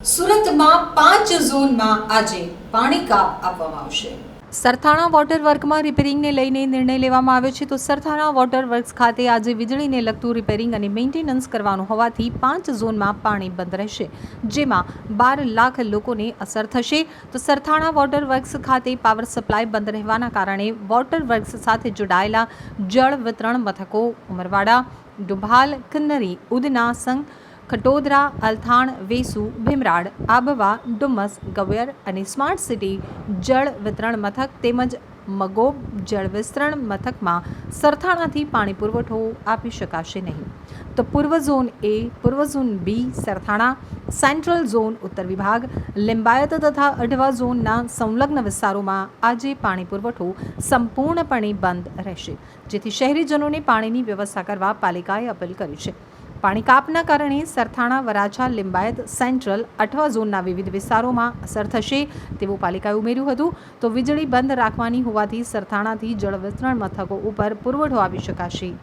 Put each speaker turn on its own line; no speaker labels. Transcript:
સુરતમાં પાંચ ઝોનમાં આજે પાણી કાપ આપવામાં આવશે.
સરથાણા વોટર વર્કમાં રિપેરિંગને લઈને નિર્ણય લેવામાં આવ્યો છે. તો સરથાણા વોટર વર્ક્સ ખાતે આજે વીજળીને લગતું રિપેરિંગ અને મેન્ટેનન્સ કરવાનું હોવાથી પાંચ ઝોનમાં પાણી બંધ રહેશે, જેમાં બાર લાખ લોકોને અસર થશે. તો સરથાણા વોટર વર્ક્સ ખાતે પાવર સપ્લાય બંધ રહેવાના કારણે વોટર વર્ક્સ સાથે જોડાયેલા જળ વિતરણ મથકો ઉમરવાડા, ડુભાલ, કિન્નરી ઉદના સંઘ ખટોદરા, અલથાણ, વેસુ, ભીમરાડ, આબવા ડુમસ ગવેર અને સ્માર્ટ સિટી જળ વિતરણ મથક તેમજ મગોબ જળ વિસ્તરણ મથકમાં સરથાણાથી પાણી પુરવઠો આપી શકાશે નહીં. તો પૂર્વ ઝોન એ, પૂર્વ zone B, Sarthana, central zone ઉત્તર વિભાગ, લિંબાયત તથા અઢવા ઝોનના સંલગ્ન વિસ્તારોમાં આજે પાણી પુરવઠો સંપૂર્ણપણે બંધ રહેશે, જેથી શહેરીજનોને પાણીની વ્યવસ્થા કરવા પાલિકાએ અપીલ કરી છે. પાણી કાપના કારણે સરથાણા, વરાછા, લિંબાયત, સેન્ટ્રલ અઠવા ઝોનના વિવિધ વિસ્તારોમાં અસર થશે તેવું પાલિકાએ ઉમેર્યું હતું. તો વીજળી બંધ રાખવાની હોવાથી સરથાણાથી જળ વિતરણ મથકો ઉપર પુરવઠો આપી શકાશે નહીં.